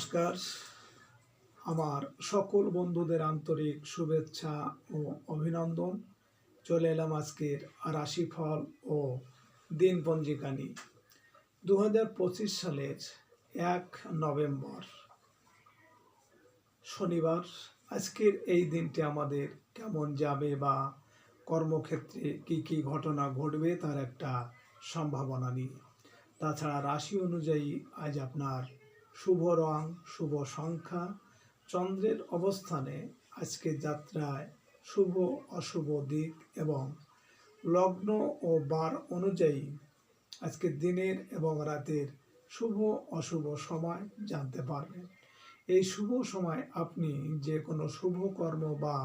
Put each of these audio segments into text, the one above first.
নমস্কার। আমার সকল বন্ধুদের আন্তরিক শুভেচ্ছা ও অভিনন্দন। চলে এলাম আজকের রাশিফল ও দিন পঞ্জিকা নিয়ে দু হাজার পঁচিশ সালের এক নভেম্বর, শনিবার। আজকের এই দিনটি আমাদের কেমন যাবে বা কর্মক্ষেত্রে কি কি ঘটনা ঘটবে তার একটা সম্ভাবনা নিয়ে। তাছাড়া রাশি অনুযায়ী আজ আপনার শুভ রং, শুভ সংখ্যা, চন্দ্রের অবস্থানে আজকে যাত্রায় শুভ, অশুভ দিক এবং লগ্ন ও বার অনুযায়ী আজকে দিনের এবং রাতের শুভ, অশুভ সময় জানতে পারবেন। এই শুভ সময় আপনি যে কোনো শুভ কর্ম বা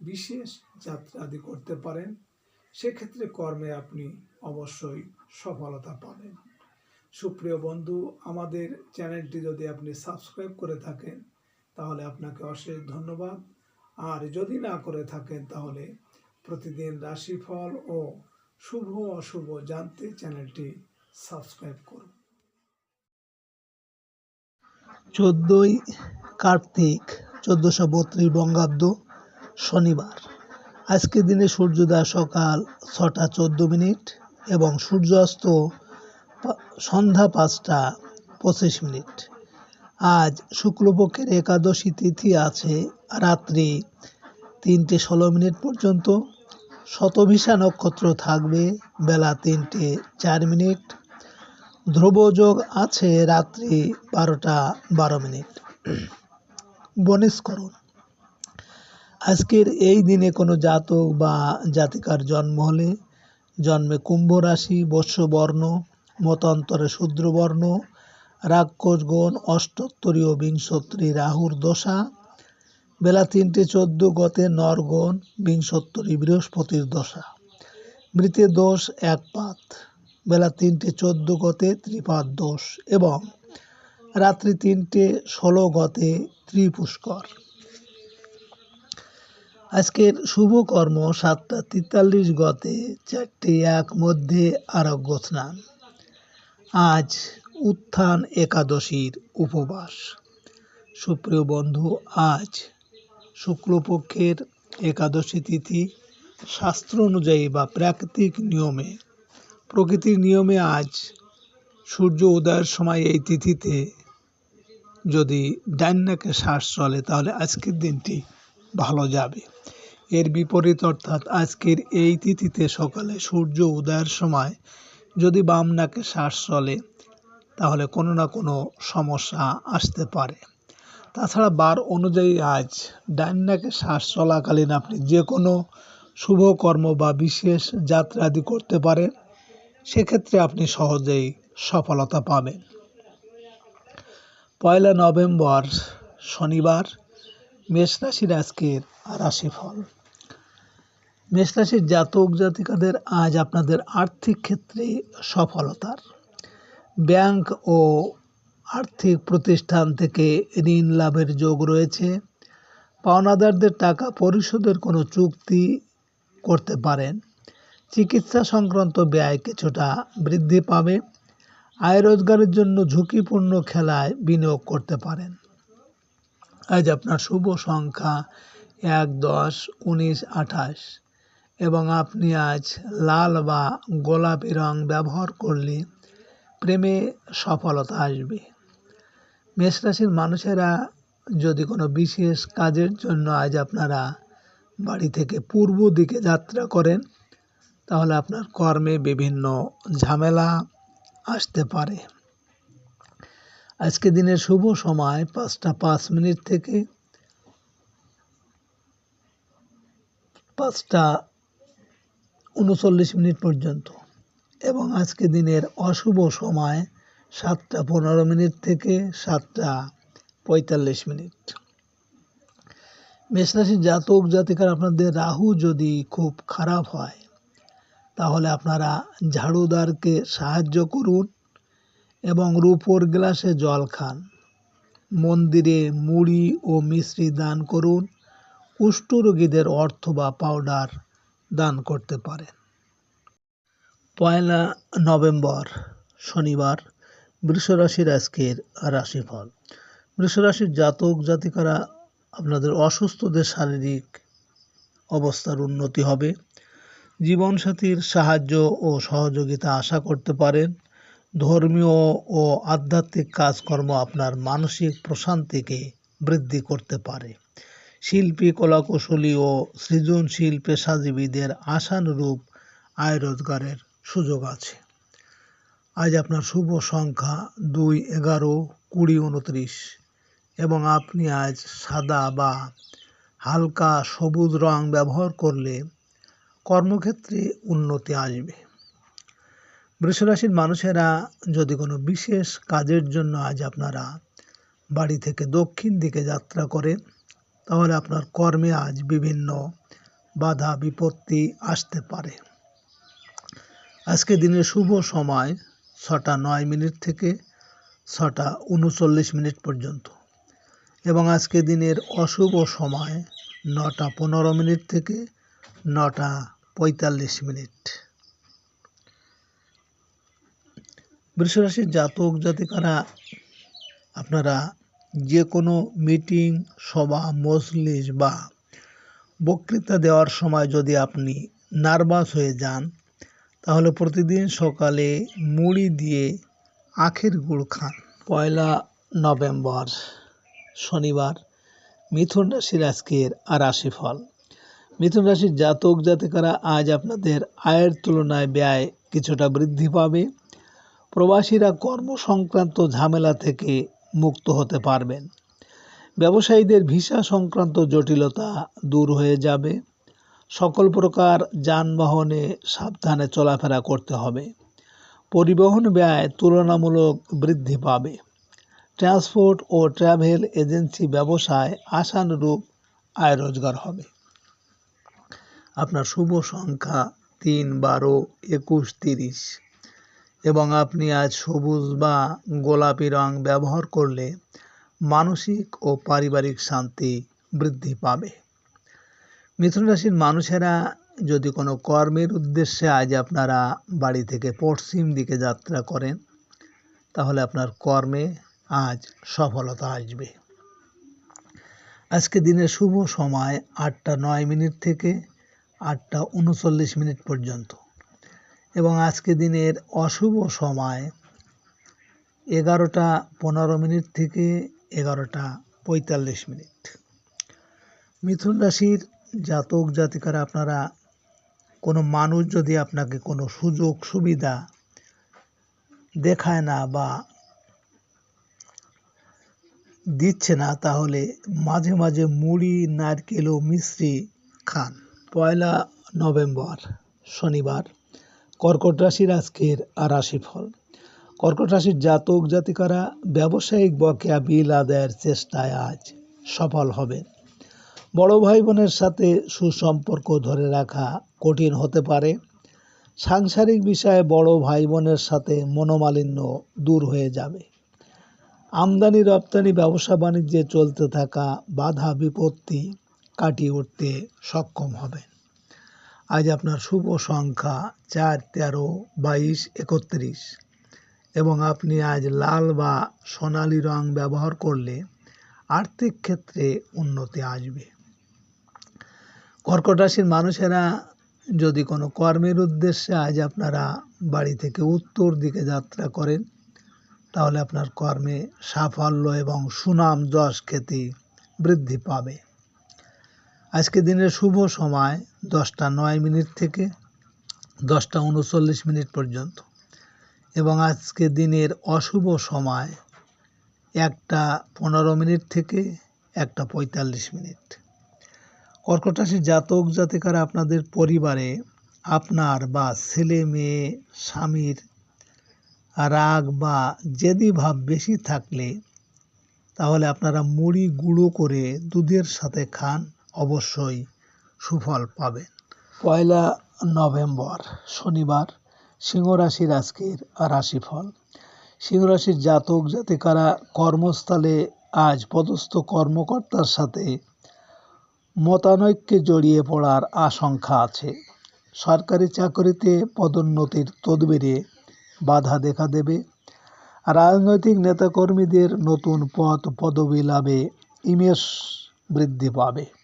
বিশেষ যাত্রা আদি করতে পারেন, সেক্ষেত্রে কর্মে আপনি অবশ্যই সফলতা পাবেন। সুপ্রিয় বন্ধু, আমাদের চ্যানেলটি যদি আপনি সাবস্ক্রাইব করে থাকেন, তাহলে আপনাকে অশেষ ধন্যবাদ। আর যদি না করে থাকেন, তাহলে প্রতিদিন রাশিফল ও শুভ অশুভ জানতে চ্যানেলটি সাবস্ক্রাইব করুন। চোদ্দোই কার্তিক, চোদ্দোশো বত্রিশ বঙ্গাব্দ শনিবার। আজকের দিনে সূর্যোদয় সকাল ছটা চোদ্দ মিনিট এবং সূর্যাস্ত সন্ধ্যা পাঁচটা পঁচিশ মিনিট। আজ শুক্লপক্ষের একাদশী তিথি আছে রাত্রি তিনটে ষোলো মিনিট পর্যন্ত। শতভিসা নক্ষত্র থাকবে বেলা তিনটে চার মিনিট। ধ্রুবযোগ আছে রাত্রি বারোটা বারো মিনিট। বনিষ্করণ। আজকের এই দিনে কোনো জাতক বা জাতিকার জন্ম হলে জন্মে কুম্ভ রাশি বর্ণ মতান্তরে শূদ্রবর্ণ, রাক্ষসগণ, অষ্টোত্তরীয় বিংশোত্তরী রাহুর দশা, বেলা তিনটে চোদ্দ গতে নরগণ, বিংশোত্তরী বৃহস্পতির দশা। মৃতের দোষ এক পাত, বেলা তিনটে চোদ্দ গতে ত্রিপাদ দোষ এবং রাত্রি তিনটে ষোলো গতে ত্রিপুষ্কর। আজকের শুভ কর্ম সাতটা তেতাল্লিশ গতে চারটে এক মধ্যে আরোগ্য স্নান। আজ উত্থান একাদশীর উপবাস। সুপ্রিয় বন্ধু, আজ শুক্লপক্ষের একাদশী তিথি শাস্ত্র অনুযায়ী বা প্রাকৃতিক নিয়মে। প্রকৃতির নিয়মে আজ সূর্য উদয়ের সময় এই তিথিতে যদি ডাইনাকে শ্বাস চলে, তাহলে আজকের দিনটি ভালো যাবে। এর বিপরীত অর্থাৎ আজকের এই তিথিতে সকালে সূর্য উদয়ের সময় যদি বাম নাকে শ্বাস চলে, তাহলে কোনো না কোনো সমস্যা আসতে পারে। তাছাড়া বার অনুযায়ী আজ ডাইন নাকে শ্বাস চলাকালীন আপনি যে কোনো শুভ কর্ম বা বিশেষ যাত্রা আদি করতে পারেন, সেক্ষেত্রে আপনি সহজেই সফলতা পাবেন। পয়লা নভেম্বর শনিবার, মেষ রাশির আজকের রাশিফল। মেষ রাশির জাতক জাতিকাদের আজ আপনাদের আর্থিক ক্ষেত্রে সফলতার। ব্যাংক ও আর্থিক প্রতিষ্ঠান থেকে ঋণ লাভের যোগ রয়েছে। পাওনাদারদের টাকা পরিশোধের কোনো চুক্তি করতে পারেন। চিকিৎসা সংক্রান্ত ব্যয় কিছুটা বৃদ্ধি পাবে। আয় রোজগারের জন্য ঝুঁকিপূর্ণ খেলায় বিনিয়োগ করতে পারেন। আজ আপনার শুভ সংখ্যা এক দশ উনিশ আঠাশ। এবং আপনি আজ লাল বা গোলাপি রং ব্যবহার করলে প্রেমে সফলতা আসবে। মেষ রাশির মানুষেরা যদি কোনো বিশেষ কাজের জন্য আজ আপনারা বাড়ি থেকে পূর্ব দিকে যাত্রা করেন, তাহলে আপনার কর্মে বিভিন্ন ঝামেলা আসতে পারে। আজকে দিনের শুভ সময় পাঁচটা পাঁচ মিনিট থেকে পাঁচটা উনচল্লিশ মিনিট পর্যন্ত। এবং আজকে দিনের অশুভ সময় সাতটা পনেরো মিনিট থেকে সাতটা পঁয়তাল্লিশ মিনিট। মেষরাশির জাতক জাতিকার আপনাদের রাহু যদি খুব খারাপ হয়, তাহলে আপনারা ঝাড়ুদারকে সাহায্য করুন এবং রূপোর গ্লাসে জল খান। মন্দিরে মুড়ি ও মিশ্রি দান করুন। কুষ্ঠরোগীদের অর্থ বা পাউডার দান করতে পারেন। পয়লা নভেম্বর, শনিবার, বৃষরাশির আজকের রাশিফল। বৃষরাশির জাতক জাতিকারা আপনাদের অসুস্থদের শারীরিক অবস্থার উন্নতি হবে। জীবনসাথীর সাহায্য ও সহযোগিতা আশা করতে পারেন। ধর্মীয় ও আধ্যাত্মিক কাজকর্ম আপনার মানসিক প্রশান্তিকে বৃদ্ধি করতে পারে। শিল্পী, কলাকুশলী ও সৃজনশীল পেশাজীবীদের আশানুরূপ আয় রোজগারের সুযোগ আছে। আজ আপনার শুভ সংখ্যা দুই এগারো কুড়ি উনত্রিশ এবং আপনি আজ সাদা বা হালকা সবুজ রং ব্যবহার করলে কর্মক্ষেত্রে উন্নতি আসবে। বৃষরাশির মানুষেরা যদি কোনো বিশেষ কাজের জন্য আজ আপনারা বাড়ি থেকে দক্ষিণ দিকে যাত্রা করেন তাহলে আপনার কর্মে আজ বিভিন্ন বাধা, বিপত্তি আসতে পারে। আজকে দিনের শুভ সময় ছটা নয় মিনিট থেকে ছটা উনচল্লিশ মিনিট পর্যন্ত এবং আজকে দিনের অশুভ সময় নটা পনেরো মিনিট থেকে নটা পঁয়তাল্লিশ মিনিট। বৃষরাশির জাতক জাতিকারা, আপনারা যে কোনো মিটিং, সভা, মজলিস বা বক্তৃতা দেওয়ার সময় যদি আপনি নার্ভাস হয়ে যান, তাহলে প্রতিদিন সকালে মুড়ি দিয়ে আখের গুড় খান। পয়লা নভেম্বর, শনিবার, মিথুন রাশির আজকের রাশিফল। মিথুন রাশির জাতক জাতিকারা আজ আপনাদের আয়ের তুলনায় ব্যয় কিছুটা বৃদ্ধি পাবে। প্রবাসীরা কর্মসংক্রান্ত ঝামেলা থেকে মুক্ত হতে পারবেন। ব্যবসায়ীদের ভিসা সংক্রান্ত জটিলতা দূর হয়ে যাবে। সকল প্রকার যানবাহনে সাবধানে চলাফেরা করতে হবে। পরিবহন ব্যয় তুলনামূলক বৃদ্ধি পাবে। ট্রান্সপোর্ট ও ট্রাভেল এজেন্সি ব্যবসায় আশানুরূপ আয় রোজগার হবে। আপনার শুভ সংখ্যা তিন বারো একুশ তিরিশ। এবং আপনি আজ সবুজ বা গোলাপি রং ব্যবহার করলে মানসিক ও পারিবারিক শান্তি বৃদ্ধি পাবে। মিথুন রাশির মানুষেরা যদি কোনো কর্মের উদ্দেশ্যে আজ আপনারা বাড়ি থেকে পশ্চিম দিকে যাত্রা করেন, তাহলে আপনার কর্মে আজ সফলতা আসবে। আজকে দিনের শুভ সময় আটটা নয় মিনিট থেকে আটটা উনচল্লিশ মিনিট পর্যন্ত। এবং আজকে দিনের অশুভ সময় এগারোটা পনেরো মিনিট থেকে এগারোটা পঁয়তাল্লিশ মিনিট। মিথুন রাশির জাতক জাতিকারা, আপনারা কোনো মানুষ যদি আপনাকে কোনো সুযোগ সুবিধা দেখায় না বা দিচ্ছে না, তাহলে মাঝে মাঝে মুড়ি, নারকেল ও মিশ্রি খান। পয়লা নভেম্বর, শনিবার। কর্কট রাশির আজকের রাশিফল। কর্কট রাশির জাতক জাতিকারা ব্যবসায়িক বকেয়া বিল আদায়ের চেষ্টায় আজ সফল হবেন। বড় ভাই বোনের সাথে সুসম্পর্ক ধরে রাখা কঠিন হতে পারে। সাংসারিক বিষয়ে বড় ভাই বোনের সাথে মনোমালিন্য দূর হয়ে যাবে। আমদানি রপ্তানি ব্যবসা বাণিজ্যে চলতে থাকা বাধা বিপত্তি কাটিয়ে উঠতে সক্ষম হবেন। আজ আপনার শুভ সংখ্যা চার, তেরো, বাইশ, একত্রিশ। এবং আপনি আজ লাল বা সোনালি রং ব্যবহার করলে আর্থিক ক্ষেত্রে উন্নতি আসবে। কর্কট রাশির মানুষেরা যদি কোনো কর্মের উদ্দেশ্যে আজ আপনারা বাড়ি থেকে উত্তর দিকে যাত্রা করেন, তাহলে আপনার কর্মে সাফল্য এবং সুনাম যশ খ্যাতি বৃদ্ধি পাবে। আজকে দিনের শুভ সময় দশটা নয় মিনিট থেকে দশটা উনচল্লিশ মিনিট পর্যন্ত। এবং আজকে দিনের অশুভ সময় একটা পনেরো মিনিট থেকে একটা পঁয়তাল্লিশ মিনিট। কর্কট রাশির জাতক, জাতিকারা, আপনাদের পরিবারে আপনার বা ছেলে, মেয়ে, স্বামীর রাগ বা জেদি ভাব বেশি থাকলে তাহলে আপনারা মুড়ি, গুঁড়ো করে দুধের সাথে খান। অবশ্যই সুফল পাবেন। পয়লা নভেম্বর, শনিবার সিংহ রাশির আজকের রাশিফল। সিংহ রাশির জাতক জাতিকারা কর্মস্থলে আজ পদস্থ কর্মকর্তার সাথে মতানৈক্যে জড়িয়ে পড়ার আশঙ্কা আছে। সরকারি চাকরিতে পদোন্নতির তদবিরে বাধা দেখা দেবে। রাজনৈতিক নেতাকর্মীদের নতুন পদ পদবি লাভে ইমেজ বৃদ্ধি পাবে।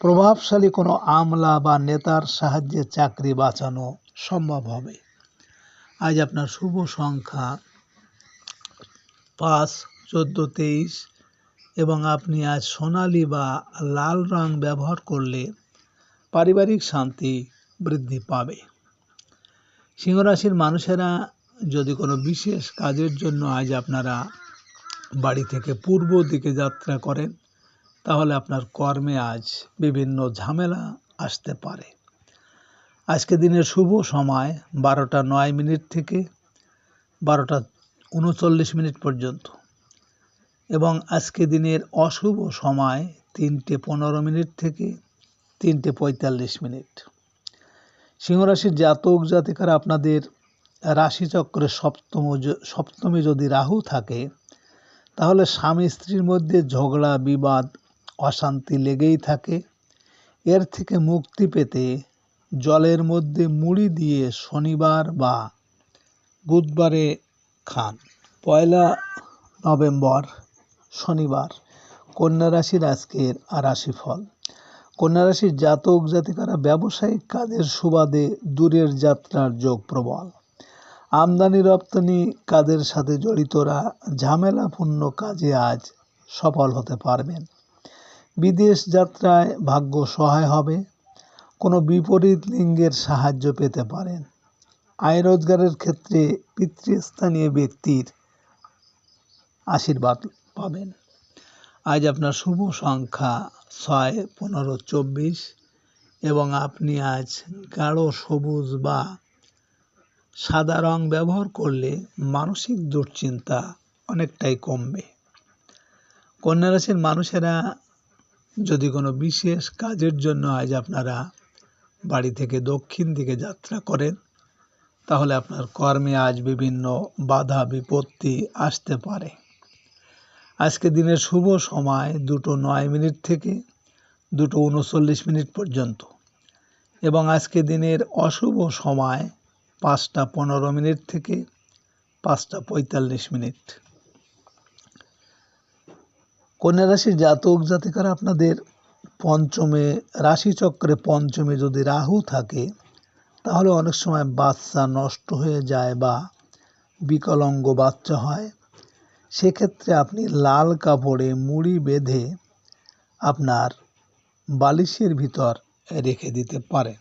প্রভাবশালী কোনো আমলা বা নেতার সাহায্যে চাকরি বাঁচানো সম্ভব হবে। আজ আপনার শুভ সংখ্যা পাঁচ, চোদ্দ, তেইশ এবং আপনি আজ সোনালি বা লাল রং ব্যবহার করলে পারিবারিক শান্তি বৃদ্ধি পাবে। সিংহরাশির মানুষেরা যদি কোনো বিশেষ কাজের জন্য আজ আপনারা বাড়ি থেকে পূর্ব দিকে যাত্রা করেন তাহলে আপনার কর্মে আজ বিভিন্ন ঝামেলা আসতে পারে। আজকে দিনের শুভ সময় বারোটা নয় মিনিট থেকে বারোটা উনচল্লিশ মিনিট পর্যন্ত এবং আজকে দিনের অশুভ সময় তিনটে পনেরো মিনিট থেকে তিনটে পঁয়তাল্লিশ মিনিট। সিংহরাশির জাতক জাতিকারা আপনাদের রাশিচক্রে সপ্তম সপ্তমে যদি রাহু থাকে, তাহলে স্বামী স্ত্রীর মধ্যে ঝগড়া, বিবাদ অশান্তি লেগেই থাকে। এর থেকে মুক্তি পেতে জলের মধ্যে মুড়ি দিয়ে শনিবার বা বুধবারে খান। পয়লা নভেম্বর, শনিবার। কন্যা রাশির আজকের রাশিফল। কন্যা রাশির জাতক, জাতিকারা ব্যবসায়িক কাজের সুবাদে দূরের যাত্রার যোগ প্রবল। আমদানি, রপ্তানি কাজের সাথে জড়িতরা ঝামেলাপূর্ণ কাজে আজ সফল হতে পারবেন। বিদেশ যাত্রায় ভাগ্য সহায় হবে। কোনো বিপরীত লিঙ্গের সাহায্য পেতে পারেন। আয় রোজগারের ক্ষেত্রে পিতৃস্থানীয় ব্যক্তির আশীর্বাদ পাবেন। আজ আপনার শুভ সংখ্যা ছয়, পনেরো, চব্বিশ এবং আপনি আজ গাঢ়, সবুজ বা সাদা রং ব্যবহার করলে মানসিক দুশ্চিন্তা অনেকটাই কমবে। কন্যা রাশির মানুষেরা যদি কোনো বিশেষ কাজের জন্য আজ আপনারা বাড়ি থেকে দক্ষিণ দিকে যাত্রা করেন, তাহলে আপনার কর্মে আজ বিভিন্ন বাধা, বিপত্তি আসতে পারে। আজকে দিনের শুভ সময় দুটো নয় মিনিট থেকে দুটো উনচল্লিশ মিনিট পর্যন্ত এবং আজকে দিনের অশুভ সময় পাঁচটা পনেরো মিনিট থেকে পাঁচটা পঁয়তাল্লিশ মিনিট। কন্যা রাশির জাতক, জাতিকারা আপনাদের পঞ্চমে, রাশিচক্রে পঞ্চমে যদি রাহু থাকে, তাহলে অনেক সময় বাচ্চা নষ্ট হয়ে যায় বা বিকলাঙ্গ বাচ্চা হয়। সেক্ষেত্রে আপনি লাল কাপড়ে মুড়ি বেঁধে আপনার বালিশের ভিতর রেখে দিতে পারেন।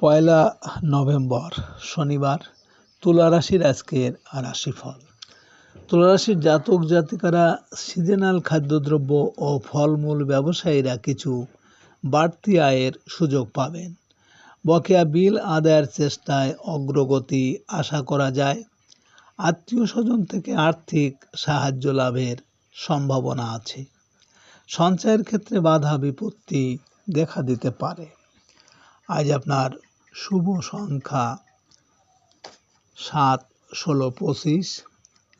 পয়লা নভেম্বর, শনিবার, তুলা রাশির আজকের রাশিফল। তুলা রাশির জাতক জাতিকারা সিজনাল খাদ্যদ্রব্য ও ফলমূল ব্যবসায়ীরা কিছু বাড়তি আয়ের সুযোগ পাবেন। বকেয়া বিল আদায়ের চেষ্টায় অগ্রগতি আশা করা যায়। আত্মীয় স্বজন থেকে আর্থিক সাহায্য লাভের সম্ভাবনা আছে। সঞ্চয়ের ক্ষেত্রে বাধা বিপত্তি দেখা দিতে পারে। আজ আপনার শুভ সংখ্যা সাত, ষোলো, পঁচিশ।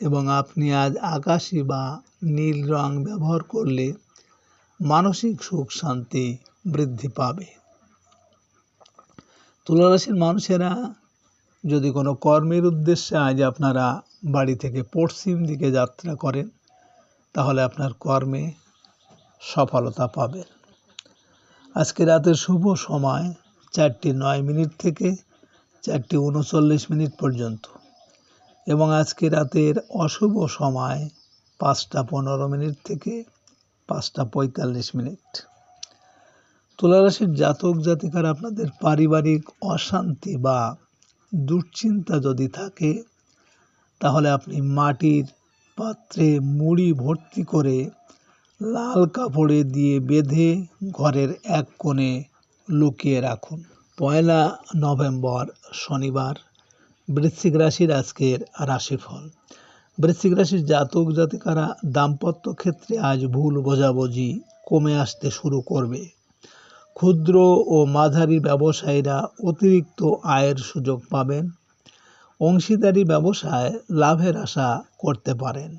এবং আপনি আজ আকাশি বা নীল রং ব্যবহার করলে মানসিক সুখ শান্তি বৃদ্ধি পাবে। তুলারাশির মানুষেরা যদি কোনো কর্মের উদ্দেশ্যে আজ আপনারা বাড়ি থেকে পশ্চিম দিকে যাত্রা করেন, তাহলে আপনার কর্মে সফলতা পাবেন। আজকে রাতের শুভ সময় চারটি নয় মিনিট থেকে চারটি উনচল্লিশ মিনিট পর্যন্ত। এবং আজকে রাতের অশুভ সময় পাঁচটা পনেরো মিনিট থেকে পাঁচটা পঁয়তাল্লিশ মিনিট। তুলারাশির জাতক জাতিকার আপনাদের পারিবারিক অশান্তি বা দুশ্চিন্তা যদি থাকে, তাহলে আপনি মাটির পাত্রে মুড়ি ভর্তি করে লাল কাপড়ে দিয়ে বেঁধে ঘরের এক কোণে লুকিয়ে রাখুন। পয়লা নভেম্বর শনিবার। বৃশ্চিক রাশির আজকের রাশিফল। বৃশ্চিক রাশির জাতক জাতিকারা দাম্পত্য ক্ষেত্রে আজ ভুল বোঝাবুঝি কমে আসতে শুরু করবে। ক্ষুদ্র ও মাঝারি ব্যবসায়ীরা অতিরিক্ত আয়ের সুযোগ পাবেন। অংশীদারি ব্যবসায় লাভের আশা করতে পারেন।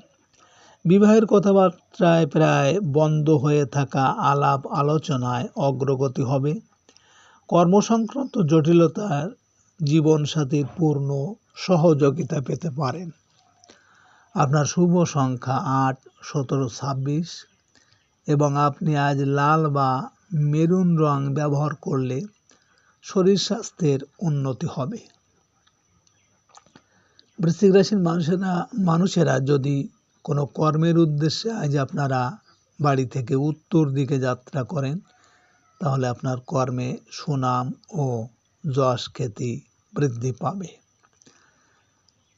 বিবাহের কথাবার্তায় প্রায় বন্ধ হয়ে থাকা আলাপ আলোচনায় অগ্রগতি হবে। কর্মসংক্রান্ত জটিলতার জীবনসাথীর পূর্ণ সহযোগিতা পেতে পারেন। আপনার শুভ সংখ্যা আট, সতেরো, ছাব্বিশ এবং আপনি আজ লাল বা মেরুন রং ব্যবহার করলে শরীর স্বাস্থ্যের উন্নতি হবে। বৃশ্চিক রাশির মানুষেরা মানুষেরা যদি কোনো কর্মের উদ্দেশ্যে আজ আপনারা বাড়ি থেকে উত্তর দিকে যাত্রা করেন, তাহলে আপনার কর্মে সুনাম ও যশ খ্যাতি বৃদ্ধি পাবে।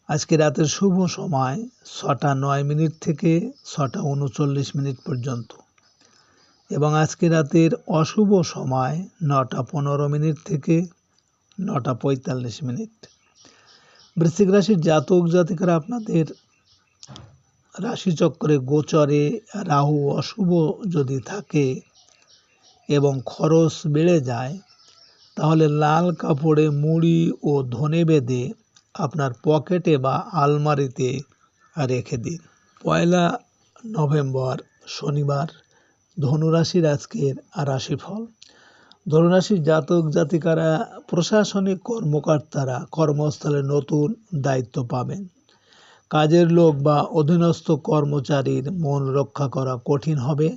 আজকে রাতের শুভ সময় ছটা নয় মিনিট থেকে ছটা উনচল্লিশ মিনিট পর্যন্ত। এবং আজকে রাতের অশুভ সময় নটা পনেরো মিনিট থেকে নটা পঁয়তাল্লিশ মিনিট। বৃশ্চিক রাশির জাতক জাতিকারা আপনাদের রাশিচক্রে গোচরে রাহু অশুভ যদি থাকে এবং খরচ বেড়ে যায় তাহলে লাল কাপড়ে মুড়ি ও ধনে বেঁধে আপনার পকেটে বা আলমারিতে রেখে দিন। পয়লা নভেম্বর শনিবার ধনুরাশির আজকের রাশিফল। ধনুরাশির জাতক জাতিকারা প্রশাসনিক কর্মকর্তারা কর্মস্থলে নতুন দায়িত্ব পাবেন। কাজের লোক বা অধীনস্থ কর্মচারীর মন রক্ষা করা কঠিন হবে।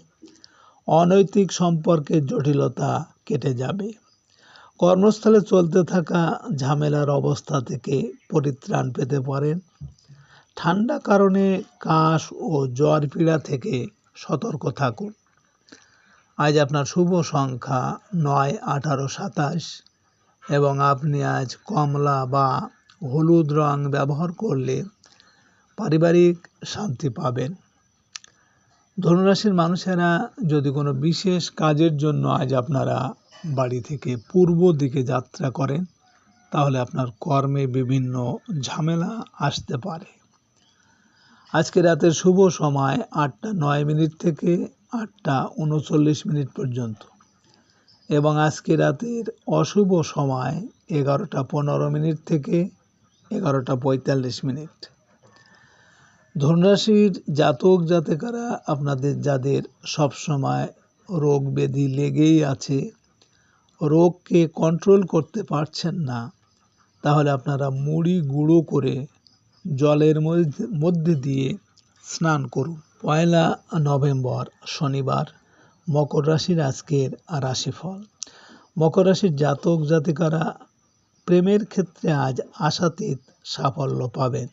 অনৈতিক সম্পর্কের জটিলতা কেটে যাবে। কর্মস্থলে চলতে থাকা ঝামেলার অবস্থা থেকে পরিত্রাণ পেতে পারেন। ঠান্ডা কারণে কাশ ও জ্বর পীড়া থেকে সতর্ক থাকুন। আজ আপনার শুভ সংখ্যা নয়, আঠারো, সাতাশ এবং আপনি আজ কমলা বা হলুদ রং ব্যবহার করলে পারিবারিক শান্তি পাবেন। ধনুরাশির মানুষেরা যদি কোনো বিশেষ কাজের জন্য আজ আপনারা বাড়ি থেকে পূর্ব দিকে যাত্রা করেন, তাহলে আপনার কর্মে বিভিন্ন ঝামেলা আসতে পারে। আজকে রাতের শুভ সময় আটটা নয় মিনিট থেকে আটটা উনচল্লিশ মিনিট পর্যন্ত। এবং আজকে রাতের অশুভ সময় এগারোটা পনেরো মিনিট থেকে এগারোটা পঁয়তাল্লিশ মিনিট। ধনুরাশির জাতক জাতিকারা আপনাদের যাদের সবসময় রোগ ব্যাধি লেগেই আছে রোগকে কন্ট্রোল করতে পারছেন না, তাহলে আপনারা মুড়ি গুঁড়ো করে জলের মধ্যে দিয়ে স্নান করুন। পয়লা নভেম্বর শনিবার, মকর রাশির আজকের রাশিফল। মকর রাশির জাতক জাতিকারা প্রেমের ক্ষেত্রে আজ আশাতীত সাফল্য পাবেন।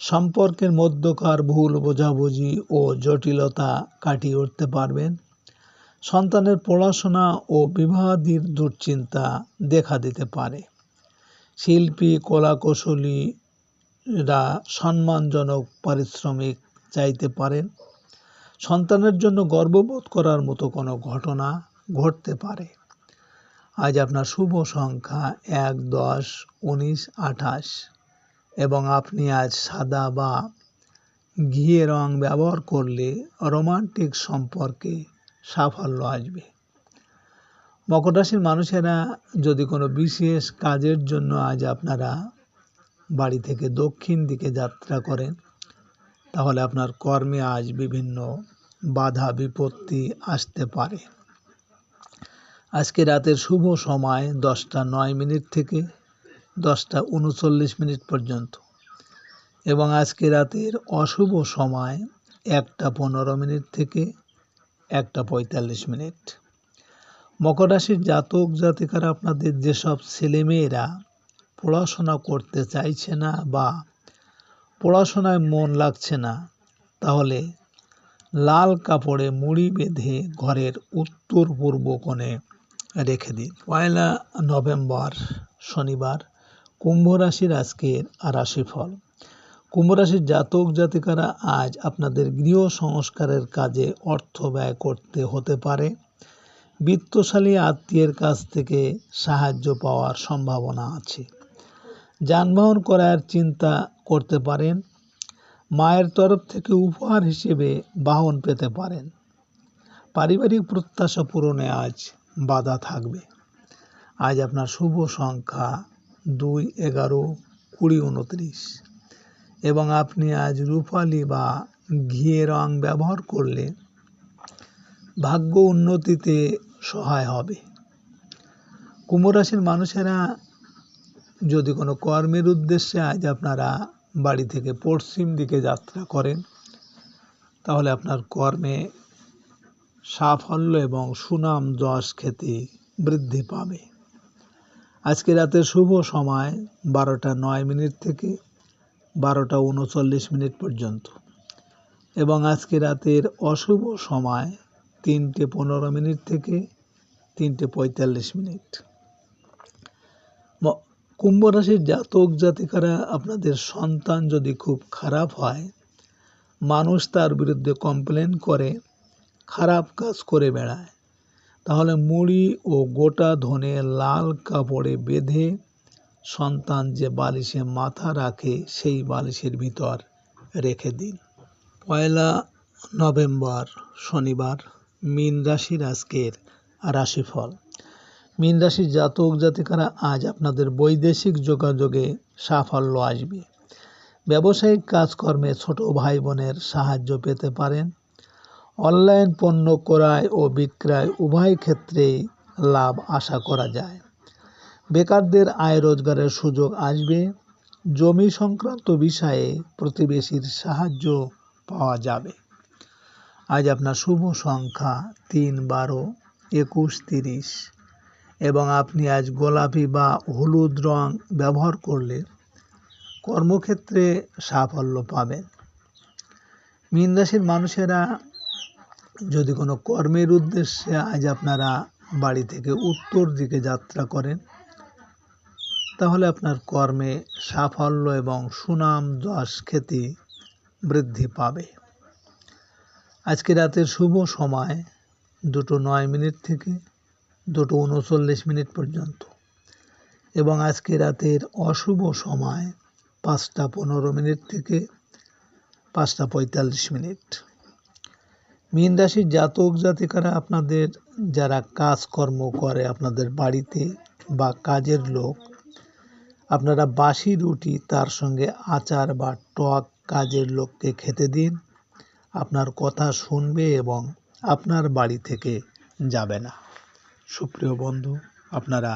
সম্পর্কের মধ্যকার ভুল বোঝাবুঝি ও জটিলতা কাটিয়ে উঠতে পারবেন। সন্তানের পড়াশোনা ও বিবাহাদির দুশ্চিন্তা দেখা দিতে পারে। শিল্পী কলাকুশলীরা সম্মানজনক পারিশ্রমিক চাইতে পারেন। সন্তানের জন্য গর্ববোধ করার মতো কোনো ঘটনা ঘটতে পারে। আজ আপনার শুভ সংখ্যা এক, দশ, উনিশ, আঠাশ এবং আপনি আজ সাদা বা ঘিয়ে রং ব্যবহার করলে রোমান্টিক সম্পর্কে সাফল্য আসবে। মকর রাশির মানুষেরা যদি কোনো বিশেষ কাজের জন্য আজ আপনারা বাড়ি থেকে দক্ষিণ দিকে যাত্রা করেন, তাহলে আপনার কর্মে আজ বিভিন্ন বাধা, বিপত্তি আসতে পারে। আজকে রাতের শুভ সময় দশটা নয় মিনিট থেকে দশটা উনচল্লিশ মিনিট পর্যন্ত এবং আজকে রাতের অশুভ সময় একটা পনেরো মিনিট থেকে একটা পঁয়তাল্লিশ মিনিট। মকর রাশির জাতক জাতিকারা আপনাদের যেসব ছেলেমেয়েরা পড়াশোনা করতে চাইছে না বা পড়াশোনায় মন লাগছে না, তাহলে লাল কাপড়ে মুড়ি বেঁধে ঘরের উত্তর পূর্ব কোণে রেখে দিন। পয়লা নভেম্বর শনিবার কুম্ভ রাশির আজকের রাশিফল। কুম্ভ রাশির জাতক জাতিকারা আজ আপনাদের গৃহ সংস্কারের কাজে অর্থ ব্যয় করতে হতে পারে। বিত্তশালী আত্মীয়ের কাছ থেকে সাহায্য পাওয়ার সম্ভাবনা আছে। যানবাহন করার চিন্তা করতে পারেন। মায়ের তরফ থেকে উপহার হিসেবে বাহন পেতে পারেন। পারিবারিক প্রত্যাশা পূরণে আজ বাধা থাকবে। আজ আপনার শুভ সংখ্যা দুই এগারো কুড়ি উনত্রিশ। এবং আপনি আজ রূপালি বা ঘিয়ে রং ব্যবহার করলে ভাগ্য উন্নতিতে সহায় হবে। কুম্ভ রাশির মানুষেরা যদি কোনো কর্মের উদ্দেশ্যে আজ আপনারা বাড়ি থেকে পশ্চিম দিকে যাত্রা করেন, তাহলে আপনার কর্মে সাফল্য এবং সুনাম যশ খ্যাতি বৃদ্ধি পাবে। আজকে রাতে শুভ সময় বারোটা নয় মিনিট থেকে বারোটা উনচল্লিশ মিনিট পর্যন্ত। এবং আজকে রাতের অশুভ সময় তিনটে পনেরো মিনিট থেকে তিনটে পঁয়তাল্লিশ মিনিট। কুম্ভ রাশির জাতক জাতিকারা আপনাদের সন্তান যদি খুব খারাপ হয়, মানুষ তার বিরুদ্ধে কমপ্লেন করে, খারাপ কাজ করে বেড়ায়। তাহলে মুড়ি ও গোটা ধনে লাল কাপড়ে বেঁধে সন্তান যে বালিশে মাথা রাখে, সেই বালিশের ভিতর রেখে দিন। পয়লা নভেম্বর শনিবার, মীন রাশির আজকের রাশিফল। মীন রাশির জাতক জাতিকারা আজ আপনাদের বৈদেশিক যোগাযোগে সাফল্য আসবে। ব্যবসায়িক কাজকর্মে ছোট ভাই বোনের সাহায্য পেতে পারেন। অনলাইন পণ্য ক্রয় ও বিক্রয় উভয় ক্ষেত্রেই লাভ আশা করা যায়। বেকারদের আয় রোজগারের সুযোগ আসবে। জমি সংক্রান্ত বিষয়ে প্রতিবেশীর সাহায্য পাওয়া যাবে। আজ আপনার শুভ সংখ্যা তিন বারো একুশ তিরিশ। এবং আপনি আজ গোলাপি বা হলুদ রং ব্যবহার করলে কর্মক্ষেত্রে সাফল্য পাবেন। মীন রাশির মানুষেরা যদি কোনো কর্মের উদ্দেশ্যে আজ আপনারা বাড়ি থেকে উত্তর দিকে যাত্রা করেন তাহলে আপনার কর্মে সাফল্য এবং সুনাম, যশ, খ্যাতি বৃদ্ধি পাবে। আজকে রাতের শুভ সময় দুটো নয় মিনিট থেকে দুটো উনচল্লিশ মিনিট পর্যন্ত এবং আজকে রাতের অশুভ সময় পাঁচটা পনেরো মিনিট থেকে পাঁচটা পঁয়তাল্লিশ মিনিট। মীন রাশির জাতক জাতিকারা আপনাদের যারা কাজকর্ম করে আপনাদের বাড়িতে বা কাজের লোক আপনারা বাসি রুটি তার সঙ্গে আচার বা টক কাজের লোককে খেতে দিন। আপনার কথা শুনবে এবং আপনার বাড়ি থেকে যাবে না। সুপ্রিয় বন্ধু, আপনারা